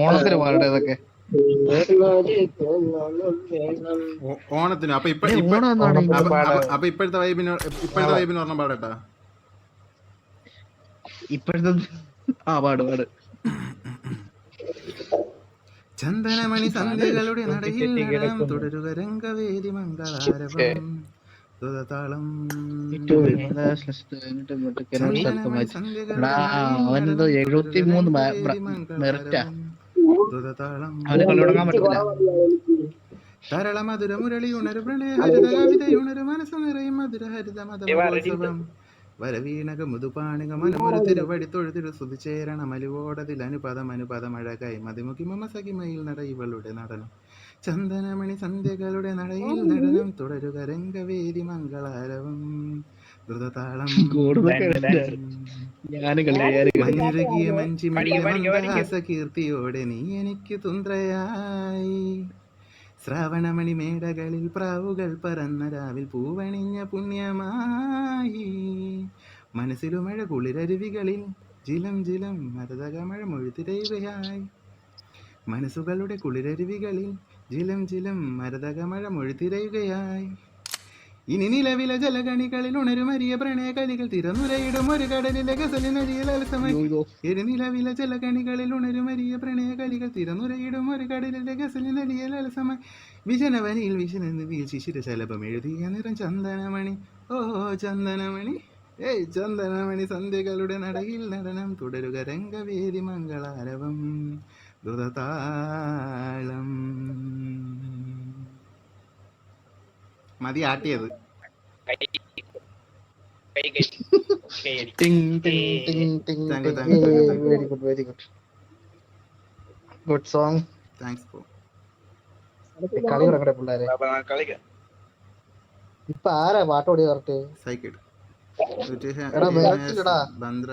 ഓണത്തിന് ഇതൊക്കെ. അപ്പൊ അപ്പൊ- ഇപ്പോഴത്തെ വൈബിന് ഇപ്പോഴത്തെ വൈബിന് പറഞ്ഞ പാടട്ടാ ഇപ്പോഴത്തെ ആ പാട് പാട്. ചന്ദനമണി സന്ധ്യകളുടെ നടയിൽ തുടരുക രംഗവേദി മംഗളാരവം. തുതതാളം ചന്ദനമണി എടാ, അവനെന്തോ എഴുപത്തി മൂന്ന് മെറിറ്റാ. തുതതാളം അവന് കളി തുടങ്ങാൻ പറ്റത്തില്ല. തരള മധുര മുരളി ഉണരു പ്രണയ ഹരിത കവിത ഉണരു മനസ്സ് നിറയും മധുര ഹരിത മതമോത്സവം വരവീണക മുതുപാണിക മനമൊരു തിരുവടി തൊഴുതിരു സുതിചേരണ മലിവോടതിൽ അനുപദം അനുപദം അഴകായി. മതിമുഖി മമ സഖിമയിൽ നട ഇവളുടെ നടനം. ചന്ദനമണി സന്ധ്യകളുടെ നടയിൽ നടനം തുടരുക രംഗവേദി മംഗളാരവം. ദ്രുതതാളം. മഞ്ചി കീർത്തിയോടെ നീ എനിക്ക് തുന്ത്രയായി ശ്രാവണമണി മേടകളിൽ പ്രാവുകൾ പറന്ന രാവിൽ പൂവണിഞ്ഞ പുണ്യമായി. മനസ്സിലു മഴ കുളിരരുവികളിൽ ജിലം ജിലം മരതകമഴ മൊഴുതിരയുകയായി. മനസ്സുകളുടെ കുളിരരുവികളിൽ ജിലം ജിലം മരതകമഴ മൊഴുതിരയുകയായി. ഇനി നിലവിലെ ജലഗണികളിൽ ഉണരുമരിയ പ്രണയകലികൾ തിരനുരയിടും ഒരു കടലിലെ ഗസലിനരിയൽ അലസമായി. അയ്യോ, നിലവിലെ ജലഗണികളിൽ ഉണരുമരിയ പ്രണയകലികൾ തിരനുരയിടും ഒരു കടലിലെ ഗസലിനരിയൽ അലസമായി. വിജനവനിയിൽ വിശനെന്ന് ശിശിര ശലഭം എഴുതിയ നിറം ചന്ദനമണി. ഓ ചന്ദനമണി. ഏയ് ചന്ദനമണി സന്ധ്യകളുടെ നടയിൽ നടനം തുടരുക രംഗവേദി മംഗളാരവം. ദുതതാളം thank ആട്ടിയത് very good very good good song thanks പോ. കളി തുടങ്ങട്ടെ പിള്ളേരെ. ഇപ്പൊ ആരാ പാട്ടോടി കറക്റ്റ് സൈക്കിൾ. എടാ, വേറെയില്ലടാ. ബന്ദ്ര